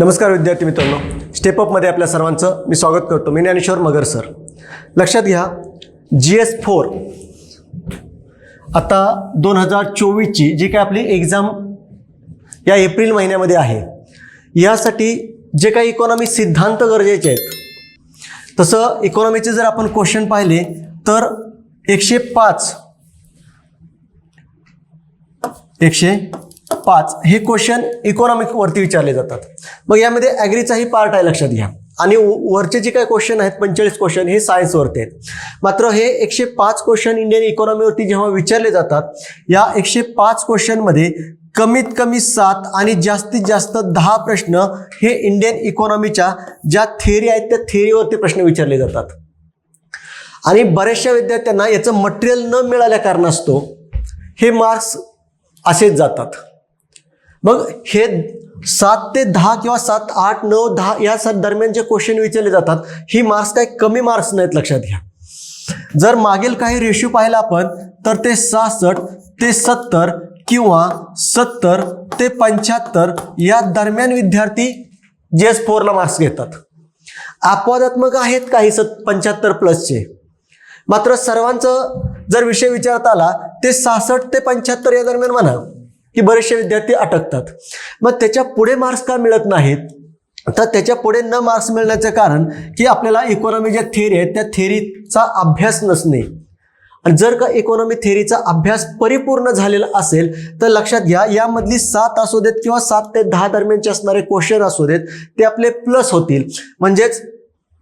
नमस्कार विद्यार्थी मित्रांनो. स्टेपअपमध्ये आपल्या सर्वांचं मी स्वागत करतो. मी ज्ञानेश्वर मगर सर. लक्षात घ्या जी एस फोर आता दोन हजार चोवीसची जी काय आपली एक्झाम या एप्रिल महिन्यामध्ये आहे यासाठी जे काही इकॉनॉमी सिद्धांत गरजेचे आहेत तसं इकॉनॉमीचे जर आपण क्वेश्चन पाहिले तर एकशे पाच एकशे पाच हे क्वेश्चन इकॉनॉमिकवरती विचारले जातात. मग यामध्ये ॲग्रीचाही पार्ट आहे लक्षात घ्या. आणि व- वरचे जे काही क्वेश्चन आहेत पंचेचाळीस क्वेश्चन हे सायन्सवरती आहेत. मात्र हे एकशे पाच क्वेश्चन इंडियन इकॉनॉमीवरती जेव्हा विचारले जातात या एकशे पाच क्वेश्चनमध्ये कमीत कमी सात आणि जास्तीत जास्त दहा प्रश्न हे इंडियन इकॉनॉमीच्या ज्या थेरी आहेत त्या थेरीवरती प्रश्न विचारले जातात. आणि बऱ्याचशा विद्यार्थ्यांना याचं मटेरियल न मिळाल्या कारणास्तव हे मार्क्स असेच जातात. मग हे सात ते दहा किंवा सात आठ नऊ दहा या सात दरम्यान जे क्वेश्चन विचारले जातात ही मार्क्स काही कमी मार्क्स नाहीत लक्षात घ्या. जर मागील काही रेशो पाहिला आपण तर ते सहासष्ट ते सत्तर किंवा सत्तर ते पंच्याहत्तर या दरम्यान विद्यार्थी जे एस फोरला मार्क्स घेतात. अपवादात्मक आहेत काही सत पंच्याहत्तर प्लसचे मात्र सर्वांचं जर विषय विचारत आला ते सहासष्ट ते पंच्याहत्तर या दरम्यान म्हणा. की बरेचसे विद्यार्थी अटकतात. मग त्याच्या पुढे मार्क्स का मिळत नाहीत? तर त्याच्या पुढे न मार्क्स मिळण्याचं कारण की आपल्याला इकॉनॉमी ज्या थेरी आहेत त्या थेरीचा अभ्यास नसणे. आणि जर का इकॉनॉमी थेरीचा अभ्यास परिपूर्ण झालेला असेल तर लक्षात घ्या यामधली सात असू देत किंवा सात ते दहा दरम्यानचे असणारे क्वेश्चन असू देत ते आपले प्लस होतील. म्हणजेच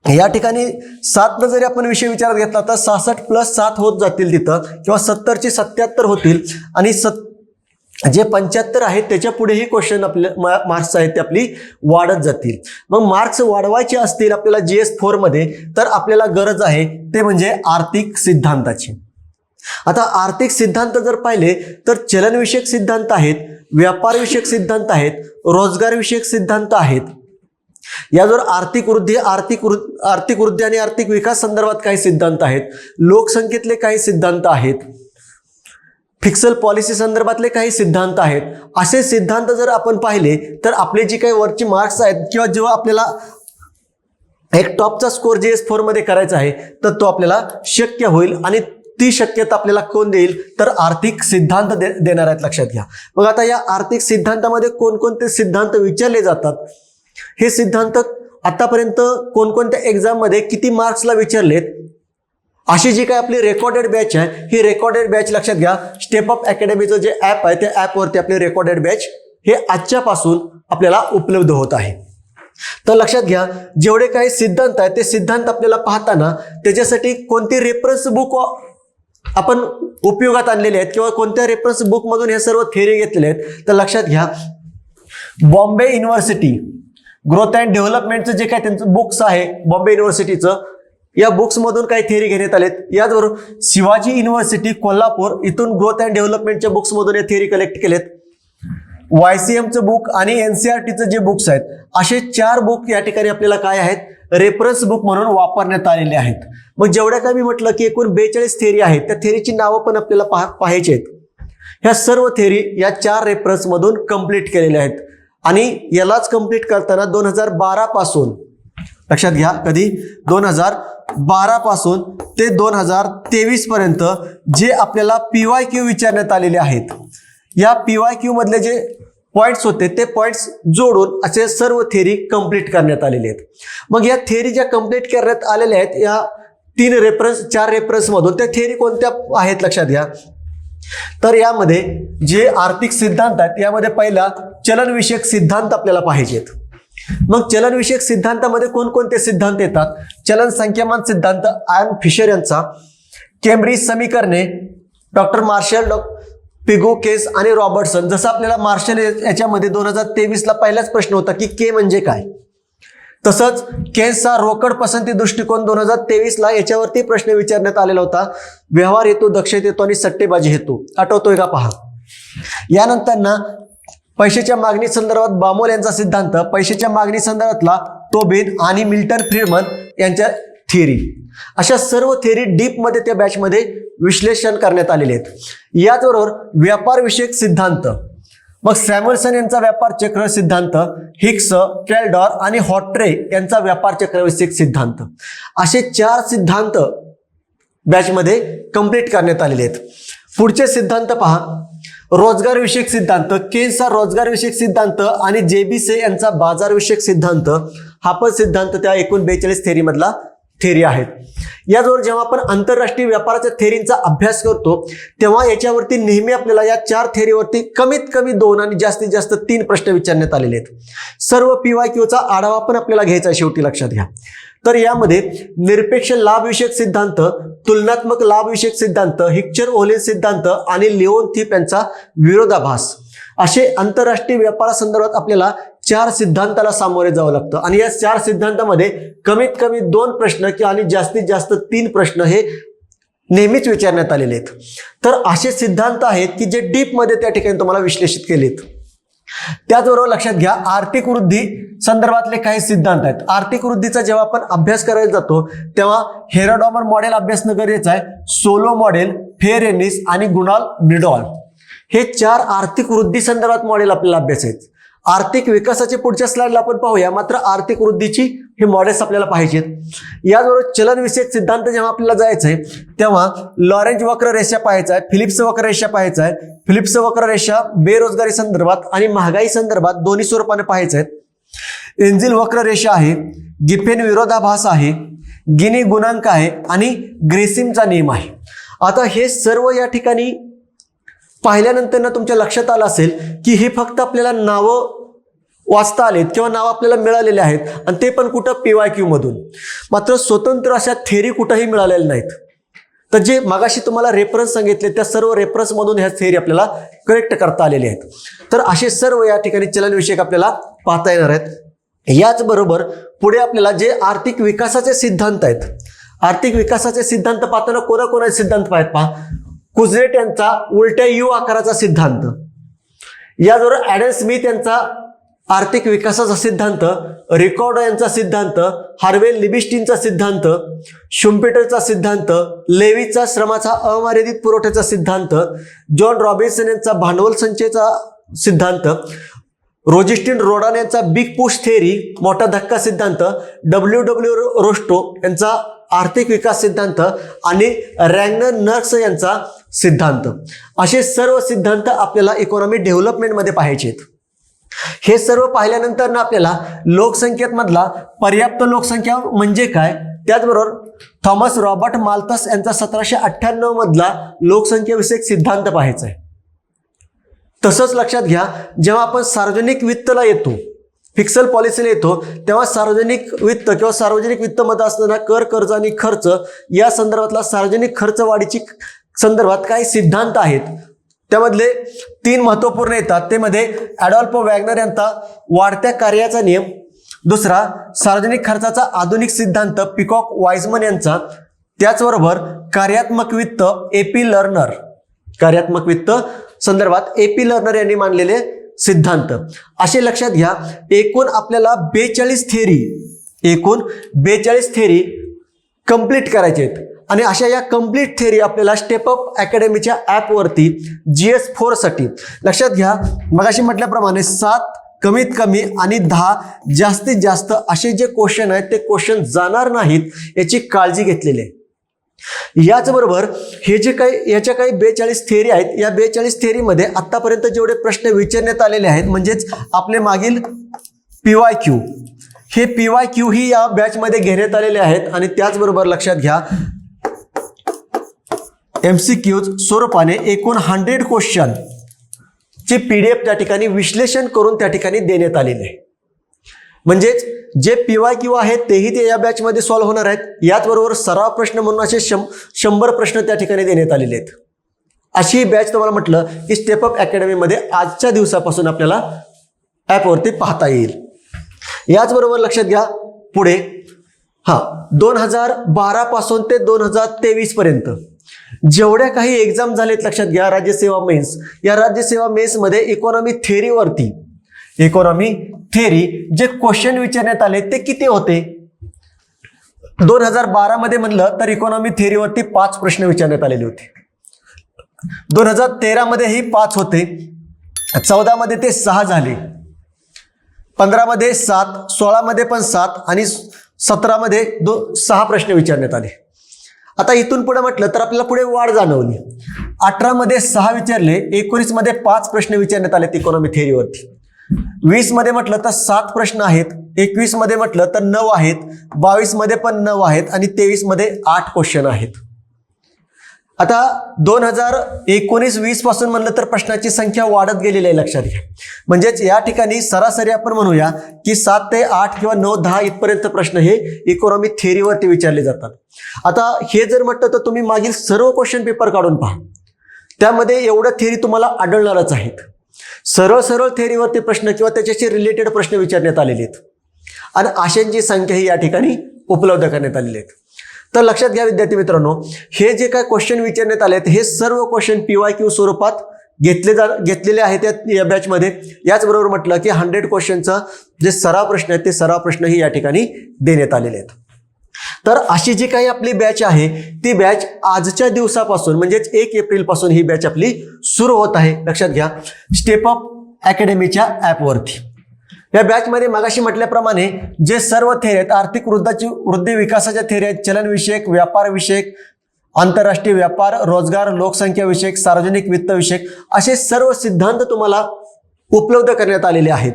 या ठिकाणी सातनं जरी आपण विषय विचारात घेतला तर सहासष्ट प्लस सात होत जातील तिथं किंवा सत्तरची सत्याहत्तर होतील. आणि सत् जे पंच्याहत्तर आहेत त्याच्या पुढेही क्वेश्चन आपले मार्क्स आहेत ते आपली वाढत जातील. मग मार्क्स वाढवायचे असतील आपल्याला जी एस फोरमध्ये तर आपल्याला गरज आहे ते म्हणजे आर्थिक सिद्धांताची. आता आर्थिक सिद्धांत जर पाहिले तर चलनविषयक सिद्धांत आहेत व्यापारविषयक सिद्धांत आहेत रोजगारविषयक सिद्धांत आहेत. याजवळ आर्थिक वृद्धी आर्थिक वृ- आर्थिक वृद्धी आणि आर्थिक विकास संदर्भात काही सिद्धांत आहेत लोकसंख्येतले काही सिद्धांत आहेत फिक्सल पॉलिसी संदर्भातले काही सिद्धांत आहेत. असे सिद्धांत जर आपण पाहिले तर आपले जे काही वरची मार्क्स आहेत किंवा जेव्हा आपल्याला एक टॉपचा स्कोर जे एस फोरमध्ये करायचा आहे तर तो आपल्याला शक्य होईल आणि ती शक्यता आपल्याला कोण देईल? तर आर्थिक सिद्धांत दे देणार आहेत. लक्षात घ्या. मग आता या आर्थिक सिद्धांतामध्ये कोणकोणते सिद्धांत विचारले जातात? हे सिद्धांत आतापर्यंत कोणकोणत्या एक्झाममध्ये किती मार्क्सला विचारलेत? अशी जी काय आपली रेकॉर्डेड बॅच आहे ही रेकॉर्डेड बॅच लक्षात घ्या. स्टेप अप अकॅडमीचं जे ॲप आहे त्या ॲपवरती आपली रेकॉर्डेड बॅच हे आजच्यापासून आपल्याला उपलब्ध होत आहे. तर लक्षात घ्या जेवढे काही सिद्धांत आहेत ते सिद्धांत आपल्याला पाहताना त्याच्यासाठी कोणती रेफरन्स बुक आपण उपयोगात आणलेले आहेत किंवा कोणत्या रेफरन्स बुकमधून हे सर्व थेरी घेतलेले आहेत तर लक्षात घ्या. बॉम्बे युनिव्हर्सिटी ग्रोथ अँड डेव्हलपमेंटचं जे काय त्यांचं बुक्स आहे बॉम्बे युनिव्हर्सिटीचं या बुक्समधून काही थेअरी घेण्यात आलेत. याचबरोबर शिवाजी युनिव्हर्सिटी कोल्हापूर इथून ग्रोथ अँड डेव्हलपमेंटच्या बुक्समधून या थेअरी कलेक्ट केलेत. वाय सी एमचं बुक आणि एन सी आर टीचं जे बुक्स आहेत असे चार बुक या ठिकाणी आपल्याला काय आहेत? रेफरन्स बुक म्हणून वापरण्यात आलेले आहेत. मग जेवढ्या काय मी म्हटलं की एकूण बेचाळीस थेरी आहेत त्या थेरीची नावं पण आपल्याला पाहा पाहायची आहेत. ह्या सर्व थेरी या चार रेफरन्समधून कंप्लीट केलेल्या आहेत. आणि यालाच कंप्लीट करताना दोन हजार बारापासून लक्षात घ्या कधी? दोन हजार बारा पासून ते दोन हजार तेवीस पर्यंत जे आपल्याला पी वाय क्यू विचारण्यात आलेले आहेत या पी वाय क्यू मधले जे पॉईंट्स होते ते पॉईंट्स जोडून असे सर्व थेरी कंप्लीट करण्यात आलेले आहेत. मग या थेरी ज्या कंप्लीट करण्यात आलेल्या आहेत या तीन रेफरन्स चार रेफरन्समधून त्या थेरी कोणत्या आहेत लक्षात घ्या? तर यामध्ये जे आर्थिक सिद्धांत आहेत यामध्ये पहिला चलनविषयक सिद्धांत आपल्याला पाहिजेत. मग चलनविषयक सिद्धांतामध्ये कोणकोणते सिद्धांत येतात? चलन संख्यामान सिद्धांत आयन फिशर यांचा केम्ब्रिज समीकरणे डॉक्टर मार्शल डॉ. पिगो केस आणि रॉबर्टसन. जसं आपल्याला मार्शल याच्यामध्ये दोन हजार तेवीसला पहिलाच प्रश्न होता की के म्हणजे काय? तसंच केन्सचा रोकड पसंती दृष्टिकोन दोन हजार तेवीसला याच्यावरती प्रश्न विचारण्यात आलेला होता. व्यवहार हेतू दक्षता हेतू आणि सट्टेबाजी हेतू. आठवतोय का पहा? यानंतर ना पैशाच्या मागणी संदर्भात बामोल यांचा सिद्धांत पैशाच्या मागणी संदर्भातला तोबेन आणि मिल्टन फ्रीडमन यांच्या थिअरी अशा सर्व थेअरी डीपमध्ये त्या बॅचमध्ये विश्लेषण करण्यात आलेले आहेत. याचबरोबर व्यापारविषयक सिद्धांत. मग सॅम्युअल्सन यांचा व्यापार चक्र सिद्धांत हिक्स कॅलडॉर आणि हॉट्रे यांचा व्यापार चक्रविषयक सिद्धांत. असे चार सिद्धांत बॅचमध्ये कंप्लीट करण्यात आलेले आहेत. पुढचे सिद्धांत पहा. रोजगारविषयक सिद्धांत केन्सचा रोजगार विषयक सिद्धांत आणि जेबीसे यांचा बाजारविषयक सिद्धांत हा पण सिद्धांत त्या एकूण बेचाळीस थेरीमधला थेरी आहेत. याजवळ जेव्हा आपण आंतरराष्ट्रीय व्यापाराच्या थेरींचा अभ्यास करतो तेव्हा याच्यावरती नेहमी आपल्याला या चार थेरीवरती कमीत कमी दोन आणि जास्तीत जास्त तीन प्रश्न विचारण्यात आलेले आहेत. सर्व पीवाय क्यूचा आढावा पण आपल्याला घ्यायचा शेवटी लक्षात घ्या. तर यामध्ये निरपेक्ष लाभविषयक सिद्धांत तुलनात्मक लाभविषयक सिद्धांत हिक्चर ओलेन सिद्धांत आणि लिओन थिप यांचा विरोधाभास. असे आंतरराष्ट्रीय व्यापारासंदर्भात आपल्याला चार सिद्धांताला सामोरे जावं लागतं. आणि या चार सिद्धांतामध्ये कमीत कमी दोन प्रश्न किंवा आणि जास्तीत जास्त तीन प्रश्न हे नेहमीच विचारण्यात आलेले आहेत. तर असे सिद्धांत आहेत की जे डीपमध्ये त्या ठिकाणी तुम्हाला विश्लेषित केलेत. त्याचबरोबर लक्षात घ्या आर्थिक वृद्धी संदर्भातले काही सिद्धांत आहेत. आर्थिक वृद्धीचा जेव्हा आपण अभ्यास करायला जातो तेव्हा हेराडॉमर मॉडेल अभ्यासणं गरजेचं आहे सोलो मॉडेल फेरेनिस एनिस आणि गुणाल मिडॉल हे चार आर्थिक वृद्धी संदर्भात मॉडेल आपल्याला अभ्यास आहेत. आर्थिक विकासाचे पुढच्या स्लाइडला आपण पाहूया. मात्र आर्थिक वृद्धीची हे मॉडेल्स आपल्याला पाहिजेत. याचबरोबर चलनविषयक सिद्धांत जेव्हा आपल्याला जायचं आहे तेव्हा लॉरेंज वक्र रेषा पाहायचा आहे फिलिप्स वक्र रेषा पाहायचा आहे. फिलिप्स वक्र रेषा बेरोजगारी संदर्भात आणि महागाई संदर्भात दोन्ही स्वरूपाने पाहायचं आहेत. एंजिल वक्र रेषा आहे गिफेन विरोधाभास आहे गिनी गुणांक आहे आणि ग्रेसिमचा नियम आहे. आता हे सर्व या ठिकाणी पाहिल्यानंतर ना तुमच्या लक्षात आलं असेल की हे फक्त आपल्याला नावं वाचता आलेत किंवा नावं आपल्याला मिळालेले आहेत आणि ते पण कुठं पीवाय वाय क्यूमधून मात्र स्वतंत्र अशा थेरी कुठंही मिळालेल्या नाहीत. तर जे मगाशी तुम्हाला रेफरन्स सांगितले त्या सर्व रेफरन्समधून ह्या थेरी आपल्याला करेक्ट करता आलेले आहेत. तर असे सर्व या ठिकाणी चलनविषयक आपल्याला पाहता येणार आहेत. याचबरोबर पुढे आपल्याला जे आर्थिक विकासाचे सिद्धांत आहेत आर्थिक विकासाचे सिद्धांत पाहताना कोणाकोणाचे सिद्धांत पाहत पहा? कुजरेट यांचा उलट्या यू आकाराचा सिद्धांत. याचबरोबर ॲडम स्मिथ यांचा आर्थिक विकासाचा सिद्धांत रेकॉर्ड यांचा सिद्धांत हार्वेल लिबिस्टीनचा सिद्धांत शुम्पिटरचा सिद्धांत लेवीचा श्रमाचा अमर्यादित पुरवठ्याचा सिद्धांत जॉन रॉबिन्सन यांचा भांडवल संचयचा सिद्धांत रोजिस्टिन रोडान यांचा बिग पुश थेरी मोठा धक्का सिद्धांत डब्ल्यू डब्ल्यू रोस्टो यांचा आर्थिक विकास सिद्धांत आणि रँगनर नर्स यांचा सिद्धांत. असे सर्व सिद्धांत आपल्याला इकॉनॉमी डेव्हलपमेंटमध्ये पाहायचे आहेत. हे सर्व पाहिल्यानंतर ना आपल्याला लोकसंख्येमधला पर्याप्त लोकसंख्या म्हणजे काय? त्याचबरोबर थॉमस रॉबर्ट माल्थस यांचा सतराशे अठ्ठ्याण्णव मधला लोकसंख्येविषयक सिद्धांत पाहायचा आहे. तसंच लक्षात घ्या जेव्हा आपण सार्वजनिक वित्तला येतो फिक्सल पॉलिसीला येतो तेव्हा सार्वजनिक वित्त किंवा सार्वजनिक वित्तमध्ये असताना कर कर्ज आणि खर्च या संदर्भातला सार्वजनिक खर्च वाढीची संदर्भात काही सिद्धांत आहेत. त्यामधले तीन महत्त्वपूर्ण येतात. ते मध्ये ॲडॉल्फ वॅग्नर यांचा वाढत्या कार्याचा नियम. दुसरा सार्वजनिक खर्चाचा आधुनिक सिद्धांत पिकॉक वाईजमन यांचा. त्याचबरोबर कार्यात्मक वित्त एपी लर्नर. कार्यात्मक वित्त संदर्भात एपी लर्नर यांनी मांडलेले सिद्धांत. असे लक्षात घ्या एकूण आपल्याला बेचाळीस थेरी एकूण बेचाळीस थेरी कंप्लीट करायचे आहेत. आणि अशा या कंप्लीट थेरी आपल्याला स्टेपअप अकॅडमीच्या ॲपवरती जी एस फोरसाठी लक्षात घ्या मगाशी म्हटल्याप्रमाणे सात कमीत कमी आणि दहा जास्तीत जास्त असे जे क्वेश्चन आहेत ते क्वेश्चन जाणार नाहीत याची काळजी घेतलेली आहे. याचबरोबर हे जे काही याच्या काही बेचाळीस थेरी आहेत या बेचाळीस थेरीमध्ये आत्तापर्यंत जेवढे प्रश्न विचारण्यात आलेले आहेत म्हणजेच आपले मागील पी वाय क्यू हे पी वाय क्यू ही या बॅचमध्ये घेण्यात आलेले आहेत आणि त्याचबरोबर लक्षात घ्या एम सी क्यूज स्वरूपाने एकूण हंड्रेड क्वेश्चन चे पी डी एफ त्या ठिकाणी विश्लेषण करून त्या ठिकाणी देण्यात आलेले आहे. म्हणजेच जे पी वाय क्यू आहेत तेही ते या बॅचमध्ये सॉल्व्ह होणार आहेत. याचबरोबर सराव प्रश्न म्हणून असे शं शंभर प्रश्न त्या ठिकाणी देण्यात आलेले आहेत. अशी बॅच तुम्हाला म्हटलं की स्टेप अप अकॅडमीमध्ये आजच्या दिवसापासून आपल्याला ॲपवरती पाहता येईल. याचबरोबर लक्षात घ्या पुढे. हां दोन हजार बारापासून ते दोन हजार तेवीसपर्यंत जेवढ्या काही एक्झाम झालेत लक्षात घ्या राज्यसेवा मेन्स. या राज्यसेवा मेन्समध्ये इकॉनॉमी थेरीवरती इकॉनॉमी थेरी जे क्वेश्चन विचारण्यात आले ते किती होते? दोन हजार बारामध्ये म्हणलं तर इकॉनॉमी थेरीवरती पाच प्रश्न विचारण्यात आलेले होते. दोन हजार तेरामध्येही पाच होते. चौदामध्ये ते सहा झाले. पंधरामध्ये सात सोळामध्ये पण सात आणि सतरामध्ये दो सहा प्रश्न विचारण्यात आले. आता इथून पुढे म्हटलं तर आपल्याला पुढे वाढ जाणवली. अठरामध्ये सहा विचारले एकोणीसमध्ये पाच प्रश्न विचारण्यात आलेत इकॉनॉमी थेअरीवरती वीसमध्ये म्हटलं तर सात प्रश्न आहेत एकवीसमध्ये म्हटलं तर नऊ आहेत बावीसमध्ये पण नऊ आहेत आणि तेवीसमध्ये आठ क्वेश्चन आहेत. आता दोन हजार एकोणीस वीसपासून म्हणलं तर प्रश्नाची संख्या वाढत गेलेली आहे लक्षात घ्या. म्हणजेच या ठिकाणी सरासरी आपण म्हणूया की सात ते आठ किंवा नऊ दहा इथपर्यंत प्रश्न हे इकॉनॉमी थेअरीवरती विचारले जातात. आता हे जर म्हटलं तर तुम्ही मागील सर्व क्वेश्चन पेपर काढून पहा. त्यामध्ये एवढं थेअरी तुम्हाला आढळणारच आहेत. सरळ सरळ थेअरीवरती प्रश्न किंवा त्याच्याशी रिलेटेड प्रश्न विचारण्यात आलेले आहेत. आणि आशांची संख्या ही या ठिकाणी उपलब्ध करण्यात आलेली आहेत. तर लक्षात घ्या विद्यार्थी मित्रांनो हे जे काय क्वेश्चन विचारण्यात आले आहेत हे सर्व क्वेश्चन पीवाय क्यू स्वरूपात घेतले जा घेतलेले आहेत या या बॅचमध्ये याचबरोबर म्हटलं की हंड्रेड क्वेश्चनचा जे सराव प्रश्न आहेत ते सराव प्रश्नही या ठिकाणी देण्यात आलेले आहेत. तर अशी जी काही आपली बॅच आहे ती बॅच आजच्या दिवसापासून म्हणजेच एक एप्रिलपासून ही बॅच आपली सुरू होत आहे. लक्षात घ्या. स्टेप अप अकॅडमीच्या ॲपवरती या बॅचमध्ये मागाशी म्हटल्याप्रमाणे जे सर्व थेरी आहेत आर्थिक वृद्धाची वृद्धी विकासाच्या थेरी आहेत चलनविषयक व्यापारविषयक आंतरराष्ट्रीय व्यापार रोजगार लोकसंख्या विषयक सार्वजनिक वित्त विषयक असे सर्व सिद्धांत तुम्हाला उपलब्ध करण्यात आलेले आहेत.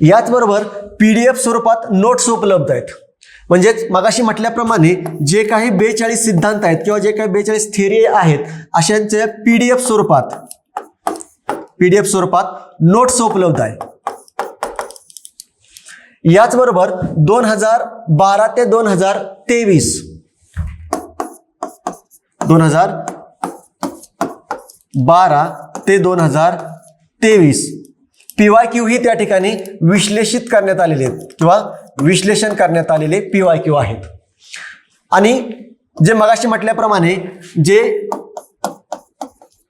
याचबरोबर पी डी एफ स्वरूपात नोट्स उपलब्ध आहेत. म्हणजेच मगाशी म्हटल्याप्रमाणे जे काही बेचाळीस सिद्धांत आहेत किंवा जे काही बेचाळीस थिअरी आहेत अशांचे पी डी एफ स्वरूपात पी डी एफ स्वरूपात नोट्स उपलब्ध आहे. याचबरोबर दोन हजार बारा ते दोन हजार तेवीस. दोन हजार बारा ते दोन हजार तेवीस. पीवाय क्यू ही त्या ठिकाणी विश्लेषित करण्यात आलेले आहेत किंवा विश्लेषण करण्यात आलेले पीवाय क्यू आहेत. आणि जे मगाशी म्हटल्याप्रमाणे जे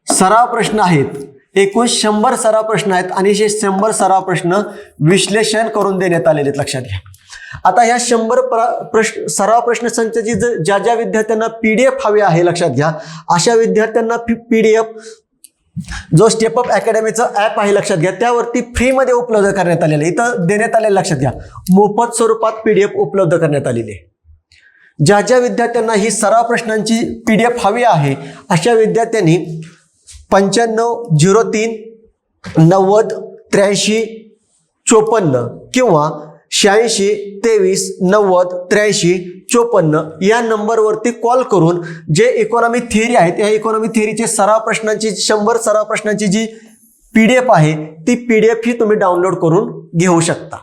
सराव प्रश्न आहेत एकूण शंभर सराव प्रश्न आहेत आणि हे शंभर सराव प्रश्न विश्लेषण करून देण्यात आलेले आहेत. लक्षात घ्या. आता ह्या शंभर प्र- प्रश्न सराव प्रश्न संचाची ज- ज्या ज्या विद्यार्थ्यांना पी डी एफ आहे लक्षात घ्या. अशा विद्यार्थ्यांना पी डी एफ जो स्टेप अप अकॅडमीचं ॲप आहे लक्षात घ्या. त्यावरती फ्रीमध्ये उपलब्ध करण्यात आलेलं आहे. इथं देण्यात आलेलं लक्षात घ्या. मोफत स्वरूपात पी डी एफ उपलब्ध करण्यात आलेली आहे. ज्या ज्या विद्यार्थ्यांना ही सराव प्रश्नांची पी डी एफ हवी आहे अशा विद्यार्थ्यांनी पंच्याण्णव झिरो तीन नव्वद त्र्याऐंशी चोपन्न किंवा शहाऐंशी तेवीस नव्वद त्र्याऐंशी चोपन्न या नंबरवरती कॉल करून जे इकॉनॉमी थिअरी आहेत या इकॉनॉमी थिअरीचे सराव प्रश्नांची शंभर सराव प्रश्नांची जी पी डी एफ आहे ती पी डी एफ ही तुम्ही डाउनलोड करून घेऊ शकता.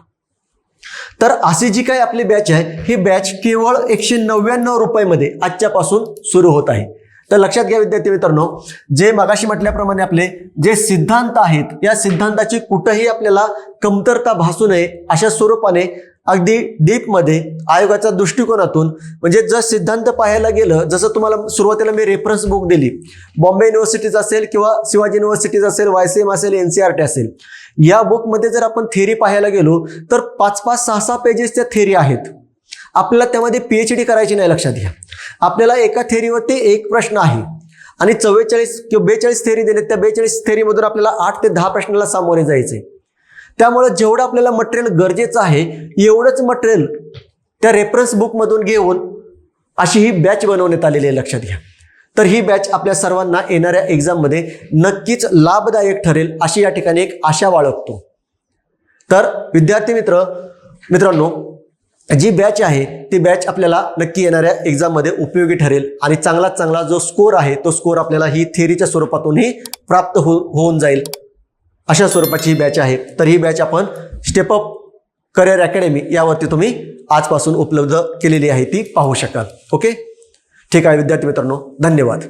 तर अशी जी काही आपली बॅच आहे ही बॅच केवळ एकशे नव्याण्णव रुपयामध्ये आजच्यापासून सुरू होत आहे. तर लक्षात घ्या विद्यार्थी मित्रांनो जे मगाशी म्हटल्याप्रमाणे आपले जे सिद्धांत आहेत या सिद्धांताची कुठंही आपल्याला कमतरता भासू नये अशा स्वरूपाने अगदी डीपमध्ये आयोगाच्या दृष्टिकोनातून म्हणजे जर सिद्धांत पाहायला गेलं जसं तुम्हाला सुरुवातीला मी रेफरन्स बुक दिली बॉम्बे युनिव्हर्सिटीज असेल किंवा शिवाजी युनिव्हर्सिटीज असेल वाय सी एम असेल एन सी आर टी असेल या बुकमध्ये जर आपण थेरी पाहायला गेलो तर पाच पाच सहा सहा पेजेसच्या थेरी आहेत. आपल्याला त्यामध्ये पी एच डी करायची नाही लक्षात घ्या. आपल्याला एका थेअरीवरती एक प्रश्न आहे. आणि चव्वेचाळीस किंवा बेचाळीस थेअरी दिले त्या बेचाळीस थेअरीमधून आपल्याला आठ ते दहा प्रश्नाला सामोरे जायचे. त्यामुळे जेवढं आपल्याला मटेरियल गरजेचं आहे एवढंच मटेरियल त्या रेफरन्स बुकमधून घेऊन अशी ही बॅच बनवण्यात आलेली आहे लक्षात घ्या. तर ही बॅच आपल्या सर्वांना येणाऱ्या एक्झाममध्ये नक्कीच लाभदायक ठरेल अशी या ठिकाणी एक आशा बाळगतो. तर विद्यार्थी मित्र मित्रांनो जी बॅच आहे ती बॅच आपल्याला नक्की येणाऱ्या एक्झाममध्ये उपयोगी ठरेल आणि चांगलाच चांगला जो स्कोर आहे तो स्कोर आपल्याला ही थेअरीच्या स्वरूपातूनही प्राप्त हो होऊन जाईल. अशा स्वरूपाची ही बॅच आहे. तर ही बॅच आपण स्टेपअप करिअर अकॅडमी यावरती तुम्ही आजपासून उपलब्ध केलेली आहे ती पाहू शकाल. ओके ठीक आहे विद्यार्थी मित्रांनो धन्यवाद.